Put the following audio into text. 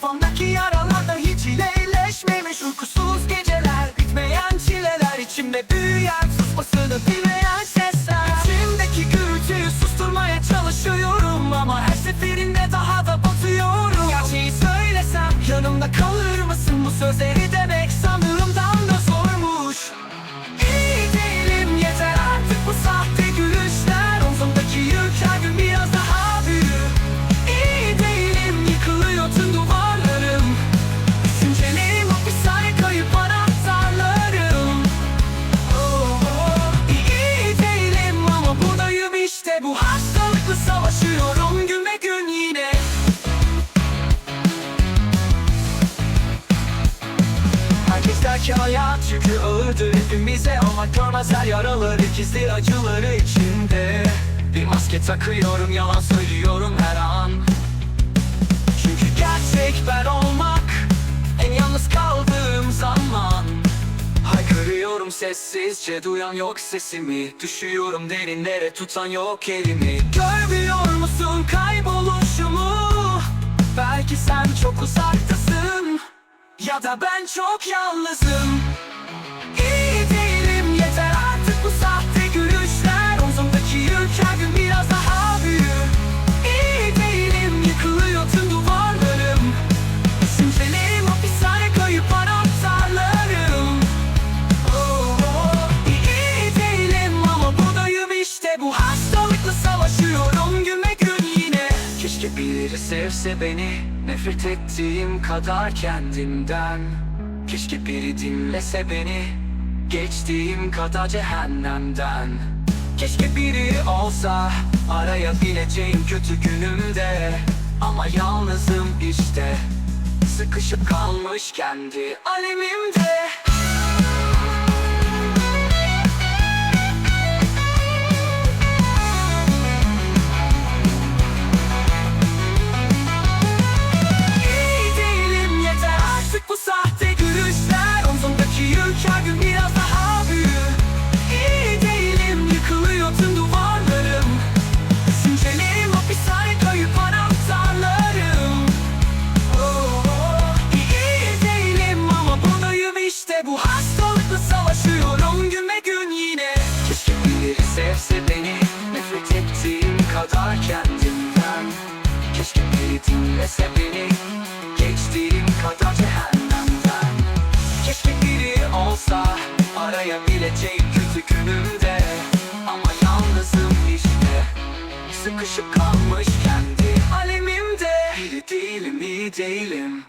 Kafamdaki yaralarda hiç iyileşmemiş. Uykusuz geceler, bitmeyen çileler içimde büyük Herkes der ki hayat yükü ağırdır hepimize Ama görmezler yaraları gizli acıları içinde. Bir maske takıyorum yalan söylüyorum her an. Çünkü gerçek ben olmak En yalnız kaldığım zaman. Haykırıyorum sessizce duyan yok sesimi. Düşüyorum derinlere tutan yok elimi. Görmüyor musun kayboluşumu? Belki sen çok uzaktasın Ya da ben çok yalnızım Keşke biri sevse beni Nefret ettiğim kadar kendimden. Keşke biri dinlese beni Geçtiğim kadar cehennemden. Keşke biri olsa Arayabileceğim kötü günümde. Ama yalnızım işte Sıkışıp kalmış kendi alemimde Arayabileceğim kötü günümde. Ama yalnızım işte. Sıkışıp kalmış kendi alemimde Biri değilim iyi değilim